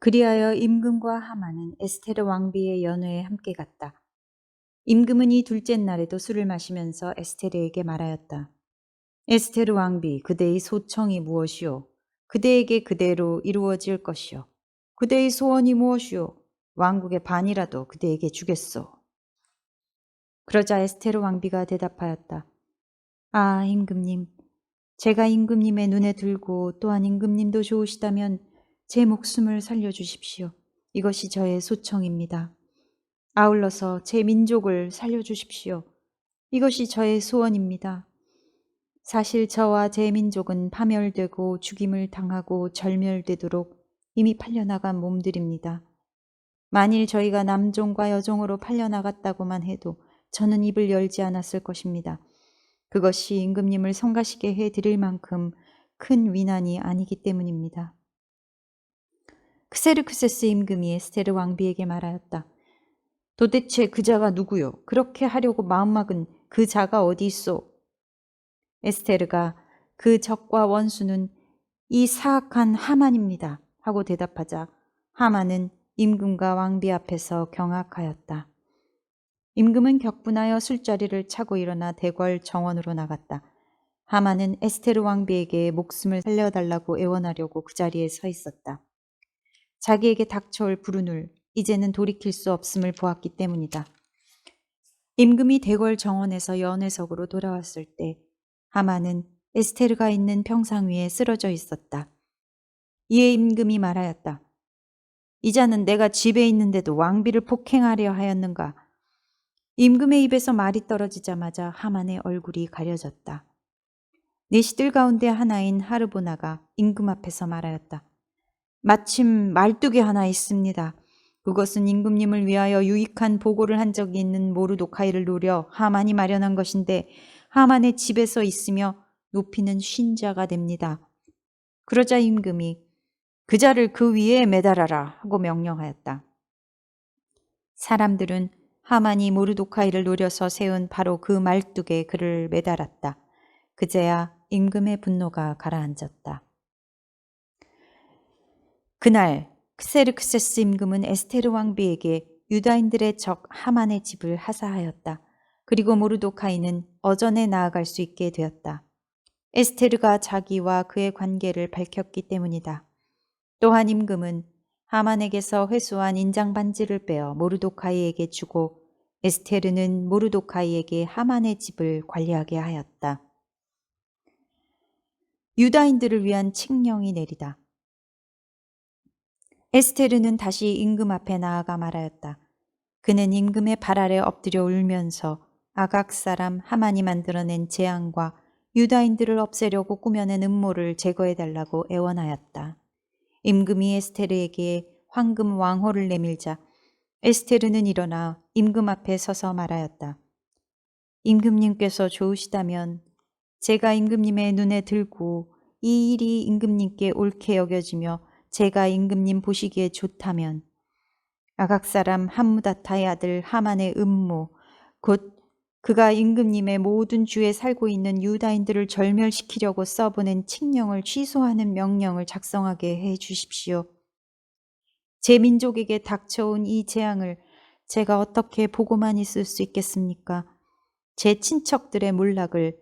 그리하여 임금과 하만은 에스테르 왕비의 연회에 함께 갔다. 임금은 이 둘째 날에도 술을 마시면서 에스테르에게 말하였다. 에스테르 왕비, 그대의 소청이 무엇이오? 그대에게 그대로 이루어질 것이오. 그대의 소원이 무엇이오? 왕국의 반이라도 그대에게 주겠소. 그러자 에스테르 왕비가 대답하였다. 아, 임금님. 제가 임금님의 눈에 들고 또한 임금님도 좋으시다면 제 목숨을 살려주십시오. 이것이 저의 소청입니다. 아울러서 제 민족을 살려주십시오. 이것이 저의 소원입니다. 사실 저와 제 민족은 파멸되고 죽임을 당하고 절멸되도록 이미 팔려나간 몸들입니다. 만일 저희가 남종과 여종으로 팔려나갔다고만 해도 저는 입을 열지 않았을 것입니다. 그것이 임금님을 성가시게 해 드릴 만큼 큰 위난이 아니기 때문입니다. 크세르크세스 임금이 에스테르 왕비에게 말하였다. 도대체 그 자가 누구요? 그렇게 하려고 마음막은 그 자가 어디 있소? 에스테르가 그 적과 원수는 이 사악한 하만입니다. 하고 대답하자 하만은 임금과 왕비 앞에서 경악하였다. 임금은 격분하여 술자리를 차고 일어나 대궐 정원으로 나갔다. 하만은 에스테르 왕비에게 목숨을 살려달라고 애원하려고 그 자리에 서 있었다. 자기에게 닥쳐올 불운을 이제는 돌이킬 수 없음을 보았기 때문이다. 임금이 대궐 정원에서 연회석으로 돌아왔을 때 하만은 에스테르가 있는 평상 위에 쓰러져 있었다. 이에 임금이 말하였다. 이자는 내가 집에 있는데도 왕비를 폭행하려 하였는가? 임금의 입에서 말이 떨어지자마자 하만의 얼굴이 가려졌다. 내시들 가운데 하나인 하르보나가 임금 앞에서 말하였다. 마침 말뚝이 하나 있습니다. 그것은 임금님을 위하여 유익한 보고를 한 적이 있는 모르도카이를 노려 하만이 마련한 것인데 하만의 집에서 있으며 높이는 쉰자가 됩니다. 그러자 임금이 그 자를 그 위에 매달아라 하고 명령하였다. 사람들은 하만이 모르도카이를 노려서 세운 바로 그 말뚝에 그를 매달았다. 그제야 임금의 분노가 가라앉았다. 그날 크세르크세스 임금은 에스테르 왕비에게 유다인들의 적 하만의 집을 하사하였다. 그리고 모르도카이는 어전에 나아갈 수 있게 되었다. 에스테르가 자기와 그의 관계를 밝혔기 때문이다. 또한 임금은 하만에게서 회수한 인장 반지를 빼어 모르도카이에게 주고 에스테르는 모르도카이에게 하만의 집을 관리하게 하였다. 유다인들을 위한 칙령이 내리다. 에스테르는 다시 임금 앞에 나아가 말하였다. 그는 임금의 발 아래 엎드려 울면서 아각 사람 하만이 만들어낸 재앙과 유다인들을 없애려고 꾸며낸 음모를 제거해달라고 애원하였다. 임금이 에스테르에게 황금 왕호를 내밀자 에스테르는 일어나 임금 앞에 서서 말하였다. 임금님께서 좋으시다면 제가 임금님의 눈에 들고 이 일이 임금님께 옳게 여겨지며 제가 임금님 보시기에 좋다면 아각 사람 함무다타의 아들 하만의 음모 곧 그가 임금님의 모든 주에 살고 있는 유다인들을 절멸시키려고 써보낸 칙령을 취소하는 명령을 작성하게 해 주십시오. 제 민족에게 닥쳐온 이 재앙을 제가 어떻게 보고만 있을 수 있겠습니까? 제 친척들의 몰락을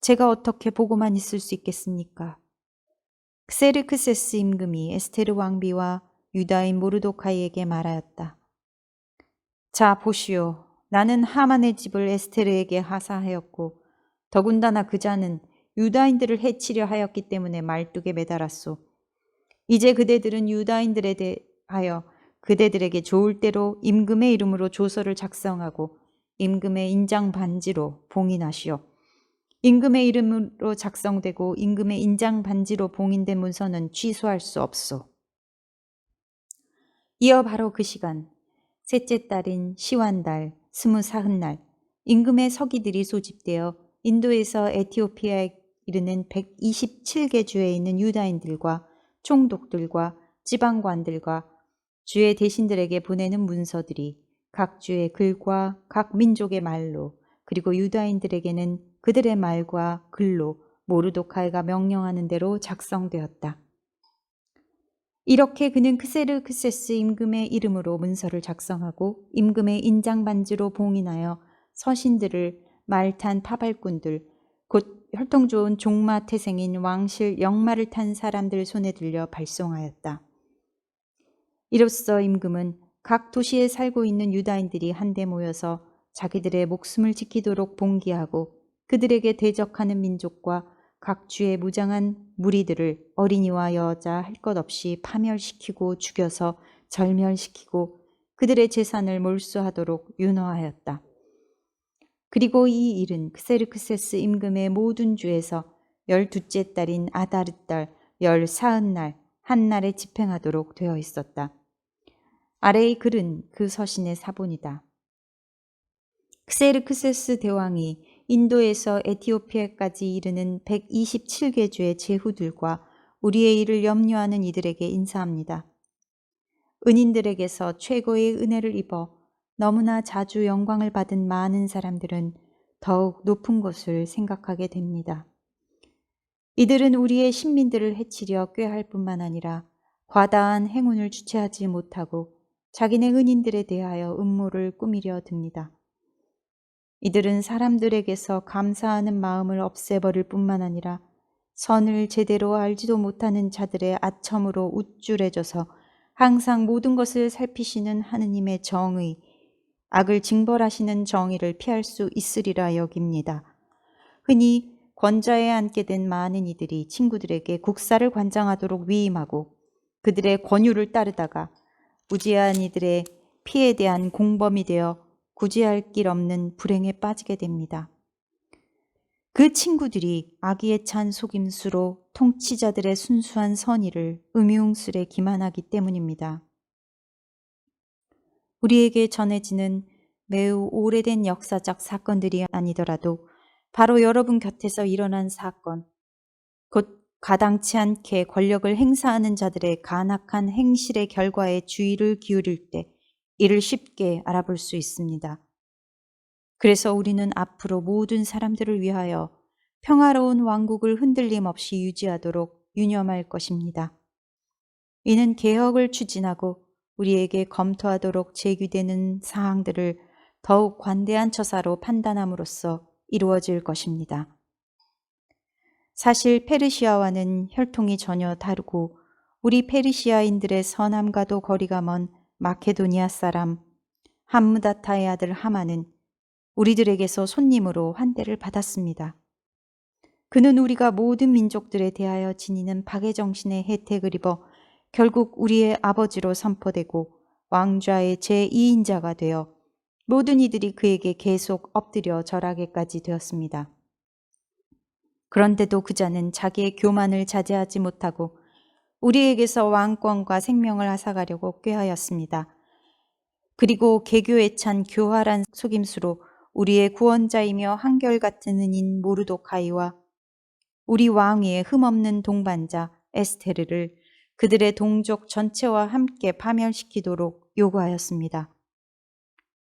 제가 어떻게 보고만 있을 수 있겠습니까? 크세르크세스 임금이 에스테르 왕비와 유다인 모르도카이에게 말하였다. 자, 보시오. 나는 하만의 집을 에스테르에게 하사하였고 더군다나 그자는 유다인들을 해치려 하였기 때문에 말뚝에 매달았소. 이제 그대들은 유다인들에 대하여 그대들에게 좋을 대로 임금의 이름으로 조서를 작성하고 임금의 인장 반지로 봉인하시오. 임금의 이름으로 작성되고 임금의 인장 반지로 봉인된 문서는 취소할 수 없소. 이어 바로 그 시간 셋째 달인 시완달 스무 사흔날 임금의 서기들이 소집되어 인도에서 에티오피아에 이르는 127개 주에 있는 유다인들과 총독들과 지방관들과 주의 대신들에게 보내는 문서들이 각 주의 글과 각 민족의 말로 그리고 유다인들에게는 그들의 말과 글로 모르도카이가 명령하는 대로 작성되었다. 이렇게 그는 크세르크세스 임금의 이름으로 문서를 작성하고 임금의 인장 반지로 봉인하여 서신들을 말탄 파발꾼들 곧 혈통 좋은 종마 태생인 왕실 영마를 탄 사람들 손에 들려 발송하였다. 이로써 임금은 각 도시에 살고 있는 유다인들이 한데 모여서 자기들의 목숨을 지키도록 봉기하고 그들에게 대적하는 민족과 각 주의 무장한 무리들을 어린이와 여자 할 것 없이 파멸시키고 죽여서 절멸시키고 그들의 재산을 몰수하도록 윤허하였다. 그리고 이 일은 크세르크세스 임금의 모든 주에서 열두째 달인 아다르 달 열사흔 날 한날에 집행하도록 되어 있었다. 아래의 글은 그 서신의 사본이다. 크세르크세스 대왕이 인도에서 에티오피아까지 이르는 127개 주의 제후들과 우리의 일을 염려하는 이들에게 인사합니다. 은인들에게서 최고의 은혜를 입어 너무나 자주 영광을 받은 많은 사람들은 더욱 높은 것을 생각하게 됩니다. 이들은 우리의 신민들을 해치려 꾀할 뿐만 아니라 과다한 행운을 주체하지 못하고 자기네 은인들에 대하여 음모를 꾸미려 듭니다. 이들은 사람들에게서 감사하는 마음을 없애버릴 뿐만 아니라 선을 제대로 알지도 못하는 자들의 아첨으로 우쭐해져서 항상 모든 것을 살피시는 하느님의 정의, 악을 징벌하시는 정의를 피할 수 있으리라 여깁니다. 흔히 권좌에 앉게 된 많은 이들이 친구들에게 국사를 관장하도록 위임하고 그들의 권유를 따르다가 무지한 이들의 피에 대한 공범이 되어 구제할 길 없는 불행에 빠지게 됩니다. 그 친구들이 아기에 찬 속임수로 통치자들의 순수한 선의를 음흉스레 기만하기 때문입니다. 우리에게 전해지는 매우 오래된 역사적 사건들이 아니더라도 바로 여러분 곁에서 일어난 사건, 곧 가당치 않게 권력을 행사하는 자들의 간악한 행실의 결과에 주의를 기울일 때 이를 쉽게 알아볼 수 있습니다. 그래서 우리는 앞으로 모든 사람들을 위하여 평화로운 왕국을 흔들림 없이 유지하도록 유념할 것입니다. 이는 개혁을 추진하고 우리에게 검토하도록 제기되는 사항들을 더욱 관대한 처사로 판단함으로써 이루어질 것입니다. 사실 페르시아와는 혈통이 전혀 다르고 우리 페르시아인들의 선함과도 거리가 먼 마케도니아 사람 함무다타의 아들 하마는 우리들에게서 손님으로 환대를 받았습니다. 그는 우리가 모든 민족들에 대하여 지니는 박애정신의 혜택을 입어 결국 우리의 아버지로 선포되고 왕좌의 제2인자가 되어 모든 이들이 그에게 계속 엎드려 절하게까지 되었습니다. 그런데도 그자는 자기의 교만을 자제하지 못하고 우리에게서 왕권과 생명을 앗아가려고 꾀하였습니다. 그리고 개교에 찬 교활한 속임수로 우리의 구원자이며 한결같은 은인 모르도카이와 우리 왕위의 흠없는 동반자 에스테르를 그들의 동족 전체와 함께 파멸시키도록 요구하였습니다.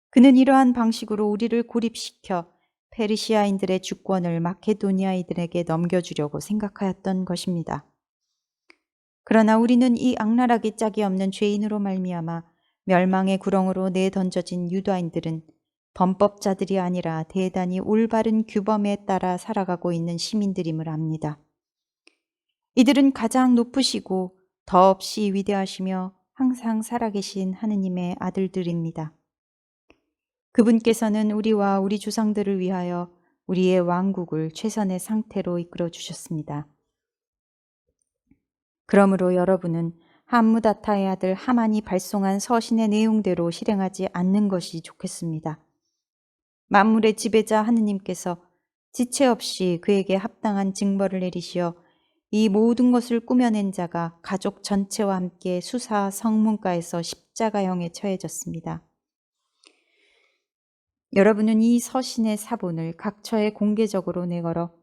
그는 이러한 방식으로 우리를 고립시켜 페르시아인들의 주권을 마케도니아인들에게 넘겨주려고 생각하였던 것입니다. 그러나 우리는 이 악랄하기 짝이 없는 죄인으로 말미암아 멸망의 구렁으로 내던져진 유다인들은 범법자들이 아니라 대단히 올바른 규범에 따라 살아가고 있는 시민들임을 압니다. 이들은 가장 높으시고 더없이 위대하시며 항상 살아계신 하느님의 아들들입니다. 그분께서는 우리와 우리 조상들을 위하여 우리의 왕국을 최선의 상태로 이끌어 주셨습니다. 그러므로 여러분은 함무다타의 아들 하만이 발송한 서신의 내용대로 실행하지 않는 것이 좋겠습니다. 만물의 지배자 하느님께서 지체 없이 그에게 합당한 징벌을 내리시어 이 모든 것을 꾸며낸 자가 가족 전체와 함께 수사 성문가에서 십자가형에 처해졌습니다. 여러분은 이 서신의 사본을 각처에 공개적으로 내걸어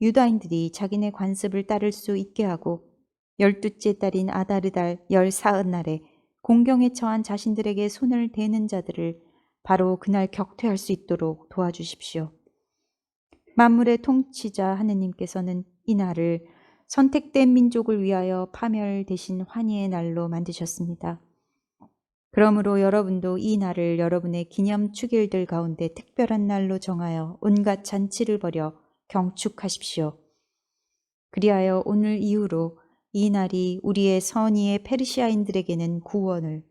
유다인들이 자기네 관습을 따를 수 있게 하고 열두째 달인 아다르달 열사흔 날에 공경에 처한 자신들에게 손을 대는 자들을 바로 그날 격퇴할 수 있도록 도와주십시오. 만물의 통치자 하느님께서는 이 날을 선택된 민족을 위하여 파멸 대신 환희의 날로 만드셨습니다. 그러므로 여러분도 이 날을 여러분의 기념 축일들 가운데 특별한 날로 정하여 온갖 잔치를 벌여 경축하십시오. 그리하여 오늘 이후로 이 날이 우리의 선의의 페르시아인들에게는 구원을,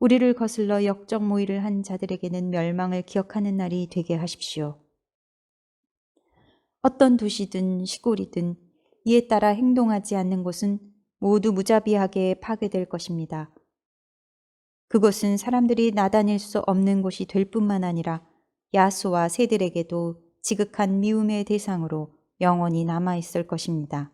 우리를 거슬러 역적 모의를 한 자들에게는 멸망을 기억하는 날이 되게 하십시오. 어떤 도시든 시골이든 이에 따라 행동하지 않는 곳은 모두 무자비하게 파괴될 것입니다. 그곳은 사람들이 나다닐 수 없는 곳이 될 뿐만 아니라 야수와 새들에게도 지극한 미움의 대상으로 영원히 남아 있을 것입니다.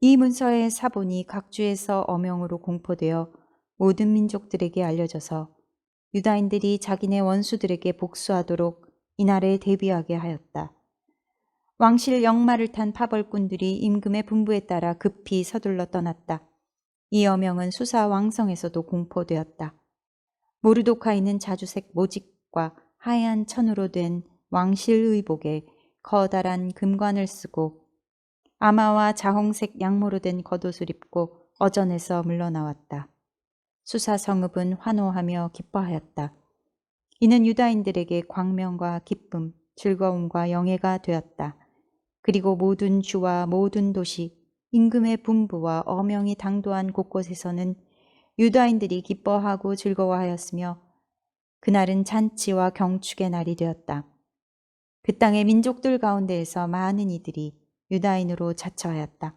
이 문서의 사본이 각주에서 어명으로 공포되어 모든 민족들에게 알려져서 유다인들이 자기네 원수들에게 복수하도록 이날에 대비하게 하였다. 왕실 역마를 탄 파벌꾼들이 임금의 분부에 따라 급히 서둘러 떠났다. 이 어명은 수사 왕성에서도 공포되었다. 모르도카이는 자주색 모직과 하얀 천으로 된 왕실 의복에 커다란 금관을 쓰고 아마와 자홍색 양모로 된 겉옷을 입고 어전에서 물러나왔다. 수사 성읍은 환호하며 기뻐하였다. 이는 유다인들에게 광명과 기쁨, 즐거움과 영예가 되었다. 그리고 모든 주와 모든 도시, 임금의 분부와 어명이 당도한 곳곳에서는 유다인들이 기뻐하고 즐거워하였으며 그날은 잔치와 경축의 날이 되었다. 그 땅의 민족들 가운데에서 많은 이들이 유다인으로 자처하였다.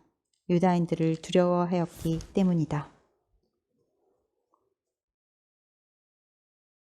유다인들을 두려워하였기 때문이다.